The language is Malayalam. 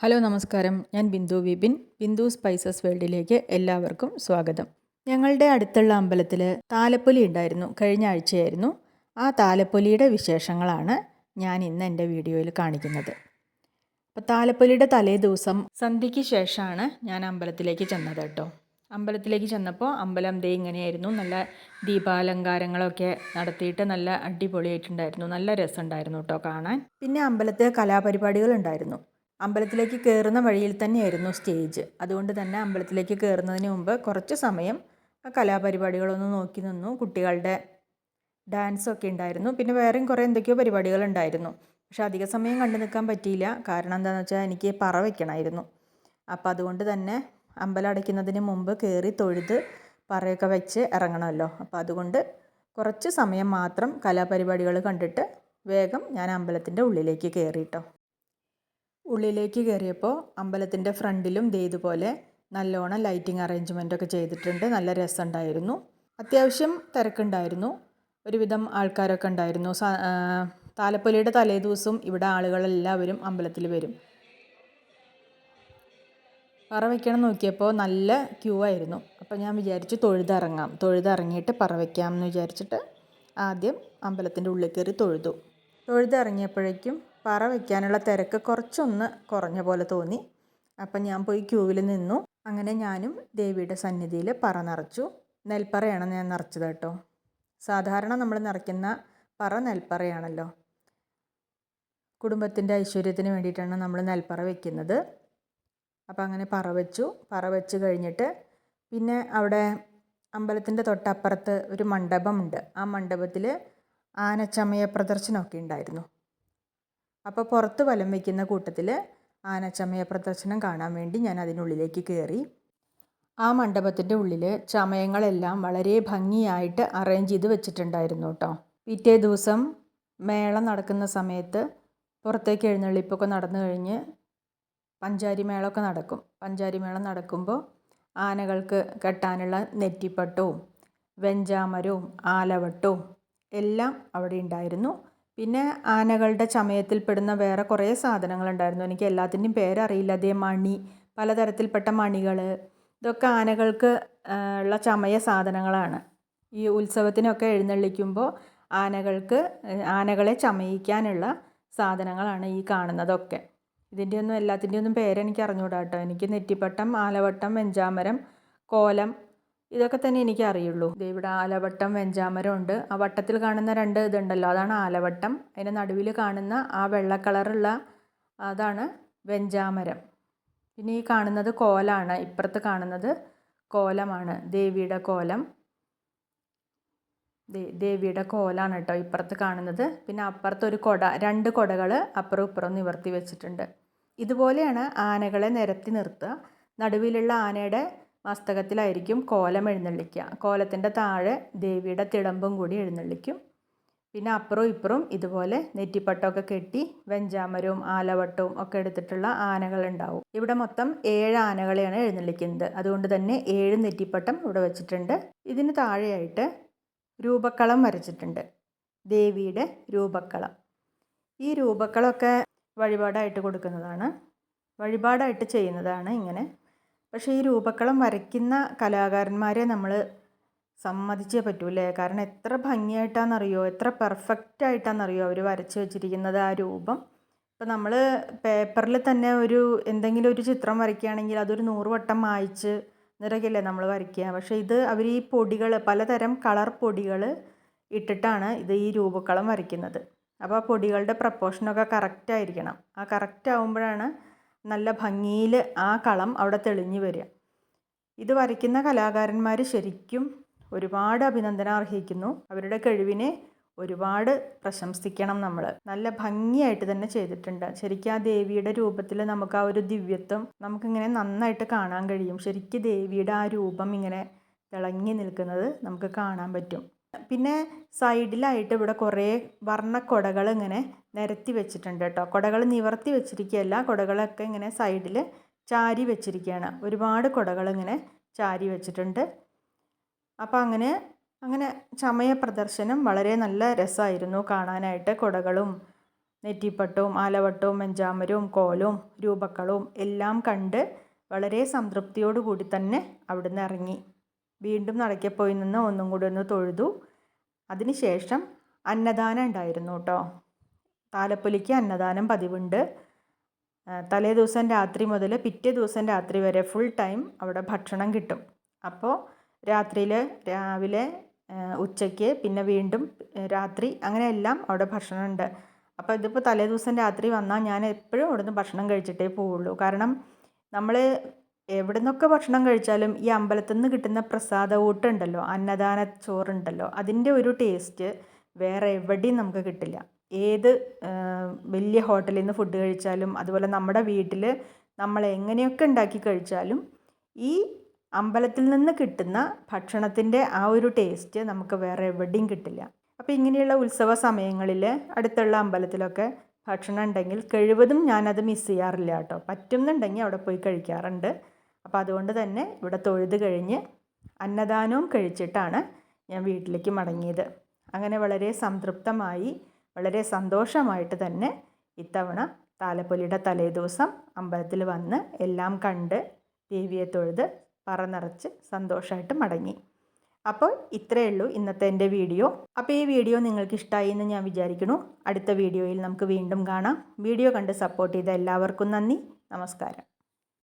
ഹലോ നമസ്കാരം. ഞാൻ ബിന്ദു വിപിൻ ബിന്ദു സ്പൈസസ് വേൾഡിലേക്ക് എല്ലാവർക്കും സ്വാഗതം. ഞങ്ങളുടെ അടുത്തുള്ള അമ്പലത്തിൽ താലപ്പൊലി ഉണ്ടായിരുന്നു കഴിഞ്ഞ ആഴ്ചയായിരുന്നു. ആ താലപ്പൊലിയുടെ വിശേഷങ്ങളാണ് ഞാൻ ഇന്ന് എന്റെ വീഡിയോയിൽ കാണിക്കുന്നത്. അപ്പോൾ താലപ്പൊലിയുടെ തലേ ദിവസം സന്ധ്യയ്ക്ക് ശേഷമാണ് ഞാൻ അമ്പലത്തിലേക്ക് ചെന്നത് കേട്ടോ. അമ്പലത്തിലേക്ക് ചെന്നപ്പോൾ അമ്പലം ദേ ഇങ്ങനെയായിരുന്നു. നല്ല ദീപാലങ്കാരങ്ങളൊക്കെ നടത്തിയിട്ട് നല്ല അടിപൊളിയായിട്ടുണ്ടായിരുന്നു. നല്ല രസമുണ്ടായിരുന്നു കേട്ടോ കാണാൻ. പിന്നെ അമ്പലത്തെ കലാപരിപാടികൾ ഉണ്ടായിരുന്നു അമ്പലത്തിലേക്ക് കയറുന്ന വഴിയിൽ തന്നെയായിരുന്നു സ്റ്റേജ്. അതുകൊണ്ട് തന്നെ അമ്പലത്തിലേക്ക് കയറുന്നതിന് മുമ്പ് കുറച്ച് സമയം ആ കലാപരിപാടികളൊന്ന് നോക്കി നിന്നു. കുട്ടികളുടെ ഡാൻസൊക്കെ ഉണ്ടായിരുന്നു. പിന്നെ വേറെയും കുറേ എന്തൊക്കെയോ പരിപാടികളുണ്ടായിരുന്നു പക്ഷെ അധിക സമയം കണ്ടു നിൽക്കാൻ പറ്റിയില്ല. കാരണം എന്താണെന്ന് വെച്ചാൽ എനിക്ക് പറ വയ്ക്കണമായിരുന്നു അപ്പോൾ അതുകൊണ്ട് തന്നെ അമ്പലം അടയ്ക്കുന്നതിന് മുമ്പ് കയറി തൊഴുത് പറയൊക്കെ വെച്ച് ഇറങ്ങണമല്ലോ. അപ്പോൾ അതുകൊണ്ട് കുറച്ച് സമയം മാത്രം കലാപരിപാടികൾ കണ്ടിട്ട് വേഗം ഞാൻ അമ്പലത്തിന്റെ ഉള്ളിലേക്ക് കയറിയിട്ടോ ഉള്ളിലേക്ക് കയറിയപ്പോൾ അമ്പലത്തിന്റെ ഫ്രണ്ടിലും ദേ ഇതുപോലെ നല്ലോണം ലൈറ്റിംഗ് അറേഞ്ച്മെന്റൊക്കെ ചെയ്തിട്ടുണ്ട്. നല്ല രസമുണ്ടായിരുന്നു. അത്യാവശ്യം തിരക്കുണ്ടായിരുന്നു. ഒരുവിധം ആൾക്കാരൊക്കെ ഉണ്ടായിരുന്നു. താലപ്പൊലിയുടെ തലേ ദിവസവും ഇവിടെ ആളുകളെല്ലാവരും അമ്പലത്തിൽ വരും. പറ വയ്ക്കണം നോക്കിയപ്പോൾ നല്ല ക്യൂ ആയിരുന്നു. അപ്പോൾ ഞാൻ വിചാരിച്ചു തൊഴുതിറങ്ങാം. തൊഴുതിറങ്ങിയിട്ട് പറ വയ്ക്കാം എന്ന് വിചാരിച്ചിട്ട് ആദ്യം അമ്പലത്തിന്റെ ഉള്ളിൽ കയറി തൊഴുതു. തൊഴുതിറങ്ങിയപ്പോഴേക്കും പറ വയ്ക്കാനുള്ള തിരക്ക് കുറച്ചൊന്ന് കുറഞ്ഞ പോലെ തോന്നി. അപ്പം ഞാൻ പോയി ക്യൂവിൽ നിന്നു. അങ്ങനെ ഞാനും ദേവിയുടെ സന്നിധിയിൽ പറ നിറച്ചു. നെൽപ്പറയാണ് ഞാൻ നിറച്ചത് കേട്ടോ. സാധാരണ നമ്മൾ നിറയ്ക്കുന്ന പറ നെൽപ്പറയാണല്ലോ. കുടുംബത്തിന്റെ ഐശ്വര്യത്തിന് വേണ്ടിയിട്ടാണ് നമ്മൾ നെൽപ്പറ വെക്കുന്നത്. അപ്പം അങ്ങനെ പറ വെച്ചു. പറ വെച്ച് കഴിഞ്ഞിട്ട് പിന്നെ അവിടെ അമ്പലത്തിന്റെ തൊട്ടപ്പുറത്ത് ഒരു മണ്ഡപമുണ്ട്. ആ മണ്ഡപത്തിൽ ആനച്ചമയ പ്രദർശനമൊക്കെ ഉണ്ടായിരുന്നു. അപ്പോൾ പുറത്ത് വലം വയ്ക്കുന്ന കൂട്ടത്തിൽ ആനച്ചമയ പ്രദർശനം കാണാൻ വേണ്ടി ഞാൻ അതിനുള്ളിലേക്ക് കയറി ആ മണ്ഡപത്തിന്റെ ഉള്ളിൽ ചമയങ്ങളെല്ലാം വളരെ ഭംഗിയായിട്ട് അറേഞ്ച് ചെയ്ത് വെച്ചിട്ടുണ്ടായിരുന്നു കേട്ടോ പിറ്റേ ദിവസം മേള നടക്കുന്ന സമയത്ത് പുറത്തേക്ക് എഴുന്നള്ളിപ്പൊക്കെ നടന്നു കഴിഞ്ഞ് പഞ്ചാരി മേളമൊക്കെ നടക്കും. പഞ്ചാരി മേളം നടക്കുമ്പോൾ ആനകൾക്ക് കെട്ടാനുള്ള നെറ്റിപ്പട്ടവും വെഞ്ചാമരവും ആലവട്ടവും എല്ലാം അവിടെ ഉണ്ടായിരുന്നു. പിന്നെ ആനകളുടെ ചമയത്തിൽപ്പെടുന്ന വേറെ കുറേ സാധനങ്ങളുണ്ടായിരുന്നു. എനിക്ക് എല്ലാത്തിന്റെയും പേരറിയില്ല. അതേ മണി പലതരത്തിൽപ്പെട്ട മണികൾ ഇതൊക്കെ ആനകൾക്ക് ഉള്ള ചമയ സാധനങ്ങളാണ്. ഈ ഉത്സവത്തിനൊക്കെ എഴുന്നള്ളിക്കുമ്പോൾ ആനകൾക്ക് ആനകളെ ചമയിക്കാനുള്ള സാധനങ്ങളാണ് ഈ കാണുന്നതൊക്കെ. ഇതിന്റെയൊന്നും എല്ലാത്തിന്റെയൊന്നും പേരെനിക്ക് അറിഞ്ഞുകൂടാ കേട്ടോ എനിക്ക് നെറ്റിപ്പട്ടം ആലവട്ടം വെഞ്ചാമരം കോലം ഇതൊക്കെ തന്നെ എനിക്ക് അറിയുള്ളൂ ഇവിടെ ആലവട്ടം വെഞ്ചാമരം ഉണ്ട് ആ വട്ടത്തിൽ കാണുന്ന രണ്ട് ഇതുണ്ടല്ലോ. അതാണ് ആലവട്ടം. അതിന്റെ നടുവിൽ കാണുന്ന ആ വെള്ള കളറുള്ള അതാണ് വെഞ്ചാമരം. പിന്നെ ഈ കാണുന്നത് കോലാണ്. ഇപ്പുറത്ത് കാണുന്നത് കോലമാണ്. ദേവിയുടെ കോലം. ദേവിയുടെ കോലാണ് കേട്ടോ ഇപ്പുറത്ത് കാണുന്നത്. പിന്നെ അപ്പുറത്ത് ഒരു കൊട രണ്ട് കൊടകൾ അപ്പുറം ഇപ്പുറം നിവർത്തി വെച്ചിട്ടുണ്ട്. ഇതുപോലെയാണ് ആനകളെ നിരത്തി നിർത്തുക. നടുവിലുള്ള ആനയുടെ മസ്തകത്തിലായിരിക്കും കോലം എഴുന്നള്ളിക്കുക. കോലത്തിന്റെ താഴെ ദേവിയുടെ തിടമ്പും കൂടി എഴുന്നള്ളിക്കും. പിന്നെ അപ്പുറവും ഇപ്പുറവും ഇതുപോലെ നെറ്റിപ്പട്ടമൊക്കെ കെട്ടി വെഞ്ചാമരവും ആലവട്ടവും ഒക്കെ എടുത്തിട്ടുള്ള ആനകളുണ്ടാവും. ഇവിടെ മൊത്തം ഏഴ് ആനകളെയാണ് എഴുന്നള്ളിക്കുന്നത്. അതുകൊണ്ട് തന്നെ ഏഴ് നെറ്റിപ്പട്ടം ഇവിടെ വെച്ചിട്ടുണ്ട്. ഇതിന് താഴെയായിട്ട് രൂപക്കളം വരച്ചിട്ടുണ്ട്. ദേവിയുടെ രൂപക്കളം. ഈ രൂപക്കളമൊക്കെ വഴിപാടായിട്ട് കൊടുക്കുന്നതാണ്. വഴിപാടായിട്ട് ചെയ്യുന്നതാണ് ഇങ്ങനെ. പക്ഷേ ഈ രൂപക്കളം വരയ്ക്കുന്ന കലാകാരന്മാരെ നമ്മൾ സമ്മതിച്ചേ പറ്റൂലേ? കാരണം എത്ര ഭംഗിയായിട്ടാണെന്നറിയോ എത്ര പെർഫെക്റ്റ് ആയിട്ടാണെന്നറിയോ അവർ വരച്ച് വെച്ചിരിക്കുന്നത് ആ രൂപം? ഇപ്പം നമ്മൾ പേപ്പറിൽ തന്നെ ഒരു എന്തെങ്കിലും ഒരു ചിത്രം വരയ്ക്കുകയാണെങ്കിൽ അതൊരു നൂറ് വട്ടം മായ്ച്ച് നിറയ്ക്കല്ലേ നമ്മൾ വരയ്ക്കുക? പക്ഷേ ഇത് അവർ ഈ പൊടികൾ പലതരം കളർ പൊടികൾ ഇട്ടിട്ടാണ് ഇത് ഈ രൂപക്കളം വരയ്ക്കുന്നത്. അപ്പോൾ ആ പൊടികളുടെ പ്രപ്പോർഷനൊക്കെ കറക്റ്റ് ആയിരിക്കണം ആ കറക്റ്റ് ആകുമ്പോഴാണ് നല്ല ഭംഗിയിൽ ആ കളം അവിടെ തെളിഞ്ഞു വരിക. ഇത് വരയ്ക്കുന്ന കലാകാരന്മാർ ശരിക്കും ഒരുപാട് അഭിനന്ദനം അർഹിക്കുന്നു. അവരുടെ കഴിവിനെ ഒരുപാട് പ്രശംസിക്കണം നമ്മൾ നല്ല ഭംഗിയായിട്ട് തന്നെ ചെയ്തിട്ടുണ്ട്. ശരിക്കും ആ ദേവിയുടെ രൂപത്തിൽ നമുക്ക് ആ ഒരു ദിവ്യത്വം നമുക്കിങ്ങനെ നന്നായിട്ട് കാണാൻ കഴിയും. ശരിക്കും ദേവിയുടെ ആ രൂപം ഇങ്ങനെ തിളങ്ങി നിൽക്കുന്നത് നമുക്ക് കാണാൻ പറ്റും. പിന്നെ സൈഡിലായിട്ട് ഇവിടെ കുറേ വർണക്കൊടകൾ ഇങ്ങനെ നിരത്തി വെച്ചിട്ടുണ്ട് കേട്ടോ. കൊടകൾ നിവർത്തി വെച്ചിരിക്കുകയല്ല കൊടകളൊക്കെ ഇങ്ങനെ സൈഡിൽ ചാരി വെച്ചിരിക്കുകയാണ്. ഒരുപാട് കൊടകൾ ഇങ്ങനെ ചാരി വെച്ചിട്ടുണ്ട്. അപ്പോൾ അങ്ങനെ അങ്ങനെ ചമയ പ്രദർശനം വളരെ നല്ല രസമായിരുന്നു കാണാനായിട്ട്. കൊടകളും നെറ്റിപ്പട്ടവും ആലവട്ടവും മെഞ്ചാമരവും കോലും രൂപക്കളവും എല്ലാം കണ്ട് വളരെ സംതൃപ്തിയോടു കൂടി തന്നെ അവിടുന്ന് ഇറങ്ങി. വീണ്ടും നടക്കപ്പോയി നിന്ന് ഒന്നും കൂടി ഒന്ന് തൊഴുതു. അതിനുശേഷം അന്നദാനം ഉണ്ടായിരുന്നു കേട്ടോ. താലപ്പൊലിക്ക് അന്നദാനം പതിവുണ്ട്. തലേ ദിവസം രാത്രി മുതൽ പിറ്റേ ദിവസം രാത്രി വരെ ഫുൾ ടൈം അവിടെ ഭക്ഷണം കിട്ടും. അപ്പോൾ രാത്രിയിൽ രാവിലെ ഉച്ചയ്ക്ക് പിന്നെ വീണ്ടും രാത്രി അങ്ങനെ എല്ലാം അവിടെ ഭക്ഷണമുണ്ട് അപ്പോൾ ഇതിപ്പോൾ തലേ ദിവസം രാത്രി വന്നാൽ ഞാൻ എപ്പോഴും അവിടുന്ന് ഭക്ഷണം കഴിച്ചിട്ടേ പോവുള്ളൂ. കാരണം നമ്മൾ എവിടെ നിന്നൊക്കെ ഭക്ഷണം കഴിച്ചാലും ഈ അമ്പലത്തിൽ നിന്ന് കിട്ടുന്ന പ്രസാദ ഊട്ടുണ്ടല്ലോ അന്നദാന ചോറുണ്ടല്ലോ അതിന്റെ ഒരു ടേസ്റ്റ് വേറെ എവിടെയും നമുക്ക് കിട്ടില്ല. ഏത് വലിയ ഹോട്ടലിൽ നിന്ന് ഫുഡ് കഴിച്ചാലും അതുപോലെ നമ്മുടെ വീട്ടിൽ നമ്മൾ എങ്ങനെയൊക്കെ ഉണ്ടാക്കി കഴിച്ചാലും ഈ അമ്പലത്തിൽ നിന്ന് കിട്ടുന്ന ഭക്ഷണത്തിന്റെ ആ ഒരു ടേസ്റ്റ് നമുക്ക് വേറെ എവിടെയും കിട്ടില്ല. അപ്പോൾ ഇങ്ങനെയുള്ള ഉത്സവ സമയങ്ങളിൽ അടുത്തുള്ള അമ്പലത്തിലൊക്കെ ഭക്ഷണം ഉണ്ടെങ്കിൽ കഴിവതും ഞാനത് മിസ് ചെയ്യാറില്ല കേട്ടോ. പറ്റുന്നുണ്ടെങ്കിൽ അവിടെ പോയി കഴിക്കാറുണ്ട്. അപ്പോൾ അതുകൊണ്ട് തന്നെ ഇവിടെ തൊഴുത് കഴിഞ്ഞ് അന്നദാനവും കഴിച്ചിട്ടാണ് ഞാൻ വീട്ടിലേക്ക് മടങ്ങിയത്. അങ്ങനെ വളരെ സംതൃപ്തമായി വളരെ സന്തോഷമായിട്ട് തന്നെ ഇത്തവണ താലപ്പൊലിയുടെ തലേദിവസം അമ്പലത്തിൽ വന്ന് എല്ലാം കണ്ട് ദേവിയെ തൊഴുത് പറനിറച്ച് സന്തോഷമായിട്ട് മടങ്ങി. അപ്പോൾ ഇത്രയേ ഉള്ളൂ ഇന്നത്തെ എന്റെ വീഡിയോ. അപ്പോൾ ഈ വീഡിയോ നിങ്ങൾക്ക് ഇഷ്ടമായി എന്ന് ഞാൻ വിചാരിക്കുന്നു. അടുത്ത വീഡിയോയിൽ നമുക്ക് വീണ്ടും കാണാം. വീഡിയോ കണ്ട് സപ്പോർട്ട് ചെയ്ത എല്ലാവർക്കും നന്ദി. നമസ്കാരം.